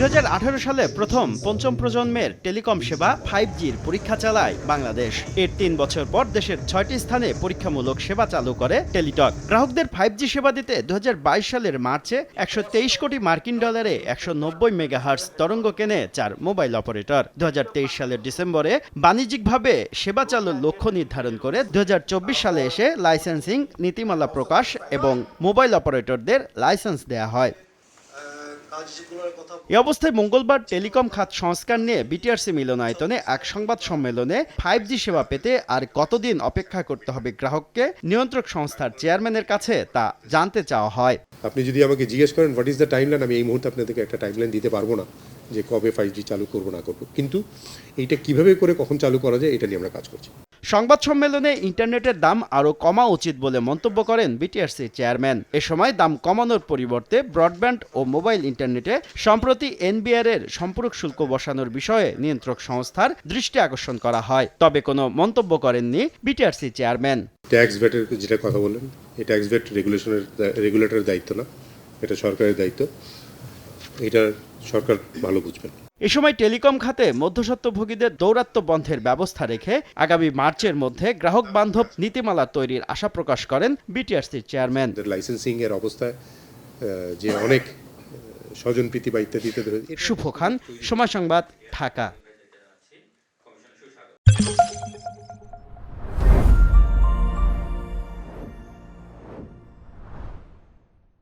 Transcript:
দু হাজার আঠারো সালে প্রথম পঞ্চম প্রজন্মের টেলিকম সেবা ফাইভ জির পরীক্ষা চালায় বাংলাদেশ। এর তিন বছর পর দেশের ছয়টি স্থানে পরীক্ষামূলক সেবা চালু করে টেলিটক। গ্রাহকদের ফাইভ জি সেবা দিতে দুহাজার বাইশ সালের মার্চে একশো তেইশ কোটি মার্কিন ডলারে একশো নব্বই মেগাহার্স তরঙ্গ কেনে চার মোবাইল অপারেটর। দুহাজার তেইশ সালের ডিসেম্বরে বাণিজ্যিকভাবে সেবা চালুর লক্ষ্য নির্ধারণ করে দুহাজার চব্বিশ সালে এসে লাইসেন্সিং, নীতিমালা প্রকাশ এবং মোবাইল অপারেটরদের লাইসেন্স দেয়া হয়। এ অবস্থায় মঙ্গলবার টেলিকম খাত সংস্কার নিয়ে বিটিআরসি মিলনায়তনে এক সংবাদ সম্মেলনে ফাইভ জি সেবা পেতে আর কতদিন অপেক্ষা করতে হবে গ্রাহককে, নিয়ন্ত্রক সংস্থার চেয়ারম্যানের কাছে তা জানতে চাওয়া হয়। আপনি যদি আমাকে জিজ্ঞেস করেন হোয়াট ইজ দ্য টাইমলাইন আমি এই মুহূর্তে আপনাদেরকে একটা টাইমলাইন দিতে পারব না, যে কবে ফাইভ জি চালু করব না করব। কিন্তু এইটা কীভাবে করে কখন চালু করা যায়, এটা নিয়ে আমরা কাজ করছি। সংবাদ সম্মেলনে ইন্টারনেটের দাম আরও কমা উচিত বলে মন্তব্য করেন বিটিআরসি চেয়ারম্যান। এ সময় দাম কমানোর পরিবর্তে ব্রডব্যান্ড ও মোবাইল ইন্টারনেটে সম্প্রতি এনবিআর এর সম্পূরক শুল্ক বসানোর বিষয়ে নিয়ন্ত্রক সংস্থার দৃষ্টি আকর্ষণ করা হয়। তবে কোনো মন্তব্য করেননি বিটিআরসি চেয়ারম্যান। ট্যাক্স ভ্যাটের যেটা কথা বললেন, এই ট্যাক্স ভ্যাট রেগুলেশনের রেগুলেটরের দায়িত্ব না, এটা সরকারের দায়িত্ব। এটা সরকার ভালো বুঝবেন। এ সময় টেলিকম খাতে মধ্যস্বত্বভোগীদের দৌরাত্ম্য বন্ধের ব্যবস্থা রেখে আগামী মার্চের মধ্যে গ্রাহক বান্ধব নীতিমালা তৈরির আশা প্রকাশ করেন বিটিআরসির চেয়ারম্যান। লাইসেন্সিং এর অবস্থা যে অনেক স্বজন প্রীতি বা ইত্যাদিতে ধরে শুভ খান সময় সংবাদ ঢাকা।